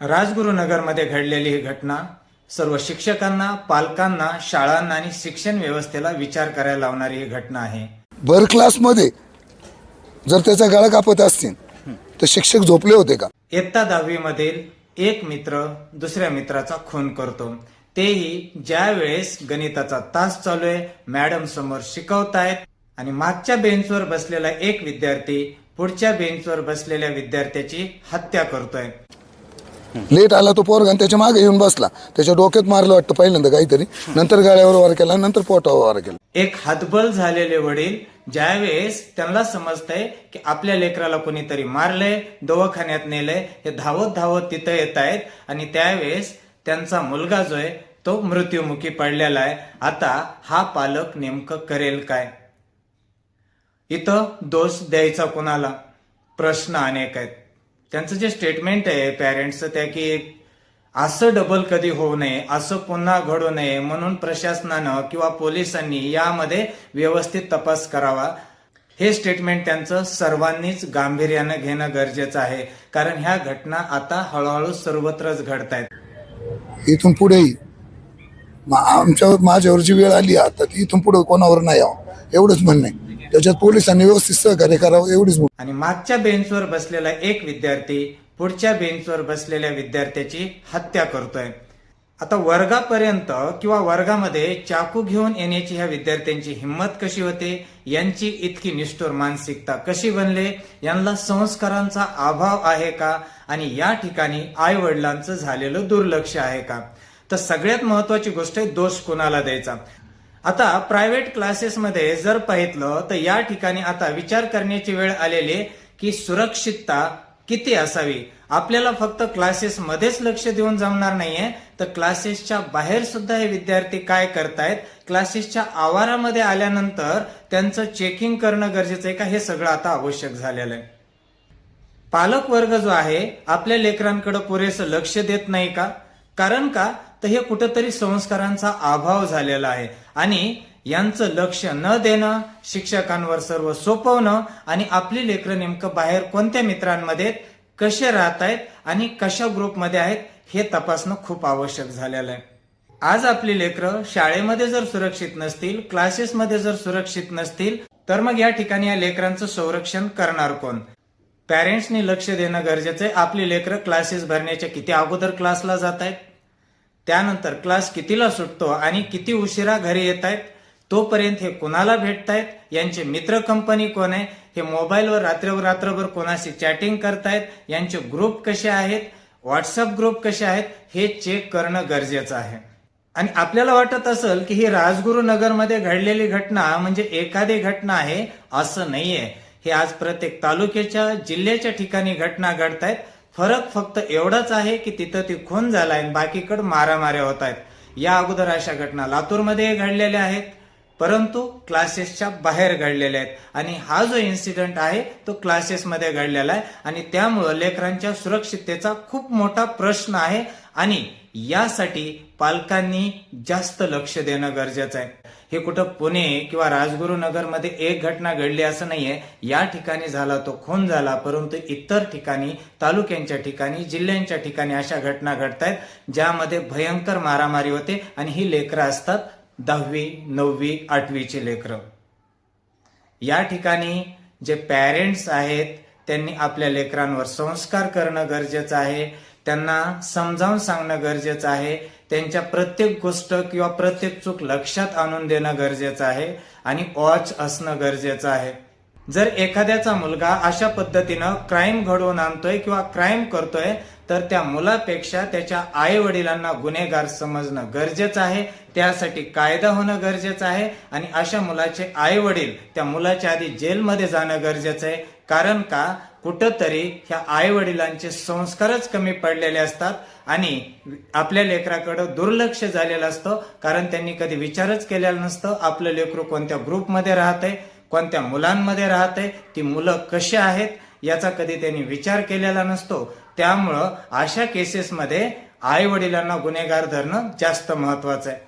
राजगुरुनगरमध्ये घडलेली ही घटना सर्व शिक्षकांना पालकांना शाळांना आणि शिक्षण व्यवस्थेला विचार करायला लावणारी ही घटना आहे. भर क्लासमध्ये जर त्याचा गळा कापत असतील तर शिक्षक झोपले होते का? इयत्ता दहावी मधील एक मित्र दुसऱ्या मित्राचा खून करतो. तेही ज्या वेळेस गणिताचा तास चालू आहे मॅडम समोर शिकवतायत आणि मागच्या बेंचवर बसलेला एक विद्यार्थी पुढच्या बेंचवर बसलेल्या विद्यार्थ्याची हत्या करतोय. लेट आला तो पोरगा आणि त्याच्यामागे येऊन बसला. त्याच्या डोक्यात मारलं वाटतं पहिल्यांदा काहीतरी. नंतर गाड्यावर वार केला नंतर पोटावर वार केला. एक हातबल झालेले वडील ज्यावेळेस त्यांना समजतंय की आपल्या लेकराला कोणीतरी मारलंय दवाखान्यात नेलंय हे धावत धावत तिथं येत आहेत आणि त्यावेळेस त्यांचा मुलगा जो आहे तो मृत्युमुखी पडलेला आहे. आता हा पालक नेमकं करेल काय? इथं दोष द्यायचा कोणाला? प्रश्न अनेक आहेत. त्यांचं जे स्टेटमेंट आहे पॅरेंट्सचं त्या की असं डबल कधी होऊ नये असं पुन्हा घडू नये म्हणून प्रशासनानं किंवा पोलिसांनी यामध्ये व्यवस्थित तपास करावा. हे स्टेटमेंट त्यांचं सर्वांनीच गांभीर्यानं घेणं गरजेचं आहे. कारण ह्या घटना आता हळूहळू सर्वत्रच घडत आहेत इथून पुढेही आमच्या माझ्यावर जी वेळ आली आता इथून पुढे कोणावर नाही यावं एवढंच म्हणणं आहे. त्याच्यात पोलिसांनी व्यवस्थित सहकार्य करावं एवढीच आणि मागच्या बेंचवर बसलेला एक विद्यार्थी पुढच्या बेंचवर बसलेल्या विद्यार्थ्याची हत्या करतोय. आता वर्गापर्यंत किंवा वर्गामध्ये चाकू घेऊन येण्याची ह्या विद्यार्थ्यांची हिंमत कशी होते? यांची इतकी निष्ठुर मानसिकता कशी बनले? यांना संस्कारांचा अभाव आहे का? आणि या ठिकाणी आई वडिलांचं झालेलं दुर्लक्ष आहे का? तर सगळ्यात महत्वाची गोष्ट आहे दोष कोणाला द्यायचा? आता प्रायव्हेट क्लासेसमध्ये जर पाहितलं तर या ठिकाणी आता विचार करण्याची वेळ आलेली की सुरक्षितता किती असावी? आपल्याला फक्त क्लासेस मध्येच लक्ष देऊन जमणार नाहीये. तर क्लासेसच्या बाहेर सुद्धा हे विद्यार्थी काय करतायत? क्लासेसच्या आवारामध्ये आल्यानंतर त्यांचं चेकिंग करणं गरजेचं आहे का? हे सगळं आता आवश्यक झालेलं आहे. पालक वर्ग जो आहे आपल्या लेकरांकडे पुरेसं लक्ष देत नाही का? कारण का? तर हे कुठंतरी संस्कारांचा अभाव झालेला आहे. आणि यांचं लक्ष न देणं शिक्षकांवर सर्व सोपवणं आणि आपली लेकरं नेमकं बाहेर कोणत्या मित्रांमध्ये कसे राहत आहेत आणि कशा ग्रुपमध्ये आहेत हे तपासणं खूप आवश्यक झालेलं आहे. आज आपली लेकरं शाळेमध्ये जर सुरक्षित नसतील क्लासेसमध्ये जर सुरक्षित नसतील तर मग या ठिकाणी या लेकरांचं संरक्षण करणार कोण? पॅरेंट्सनी लक्ष देणं गरजेचं आहे. आपली लेकरं क्लासेस भरण्याच्या किती अगोदर क्लासला जात आहेत? त्यानंतर क्लास कितीला सुटतो आणि किती उशिरा घरी येत आहेत तोपर्यंत हे कुणाला भेटतायत? यांचे मित्र कंपनी कोण आहे? हे मोबाईलवर रात्रभर रात्रभर कोणाशी चॅटिंग करतायत? यांचे ग्रुप कसे आहेत? व्हॉट्सअप ग्रुप कसे आहेत? हे चेक करणं गरजेचं आहे. आणि आपल्याला वाटत असेल की ही राजगुरुनगरमध्ये घडलेली घटना म्हणजे एखादी घटना आहे असं नाहीये. हे आज प्रत्येक तालुक्याच्या जिल्ह्याच्या ठिकाणी घटना घडतायत. फरक फक्त एवढाच आहे की तिथं ती खून झालाय आणि बाकीकडे मारामाऱ्या होत आहेत या अगोदर अशा घटना लातूरमध्ये घडलेल्या आहेत परंतु क्लासेसच्या बाहेर घडलेल्या आहेत. आणि हा जो इन्सिडेंट आहे तो क्लासेसमध्ये घडलेला आहे. आणि त्यामुळं लेकरांच्या सुरक्षिततेचा खूप मोठा प्रश्न आहे. आणि यासाठी पालकांनी जास्त लक्ष देणं गरजेचं आहे. हे कुठं पुणे किंवा राजगुरुनगरमध्ये एक घटना घडली असं नाहीये. या ठिकाणी झाला तो खून झाला परंतु इतर ठिकाणी तालुक्यांच्या ठिकाणी जिल्ह्यांच्या ठिकाणी अशा घटना घडतायत ज्यामध्ये भयंकर मारामारी होते आणि ही लेकरं असतात दहावी नववी आठवीची लेकरं. या ठिकाणी जे पॅरेंट्स आहेत त्यांनी आपल्या लेकरांवर संस्कार करणं गरजेचं आहे. त्यांना समजावून सांगणं गरजेचं आहे. त्यांच्या प्रत्येक गोष्ट किंवा प्रत्येक चूक लक्षात आणून देणं गरजेचं आहे आणि वॉच असणं गरजेचं आहे. जर एखाद्याचा मुलगा अशा पद्धतीनं क्राईम घडवून आणतोय किंवा क्राईम करतोय तर त्या मुलापेक्षा त्याच्या आई वडिलांना गुन्हेगार समजणं गरजेचं आहे. त्यासाठी कायदा होणं गरजेचं आहे आणि अशा मुलाचे आई वडील त्या मुलाच्या आधी जेलमध्ये जाणं गरजेचं आहे. कारण का? कुठंतरी ह्या आईवडिलांचे संस्कारच कमी पडलेले असतात आणि आपल्या लेकराकडं दुर्लक्ष झालेलं असतं कारण त्यांनी कधी विचारच केलेला नसतं आपलं लेकरू कोणत्या ग्रुपमध्ये राहतंय कोणत्या मुलांमध्ये राहतंय ती मुलं कशी आहेत याचा कधी त्यांनी विचार केलेला नसतो. त्यामुळं अशा केसेसमध्ये आई वडिलांना गुन्हेगार धरणं जास्त महत्वाचं आहे.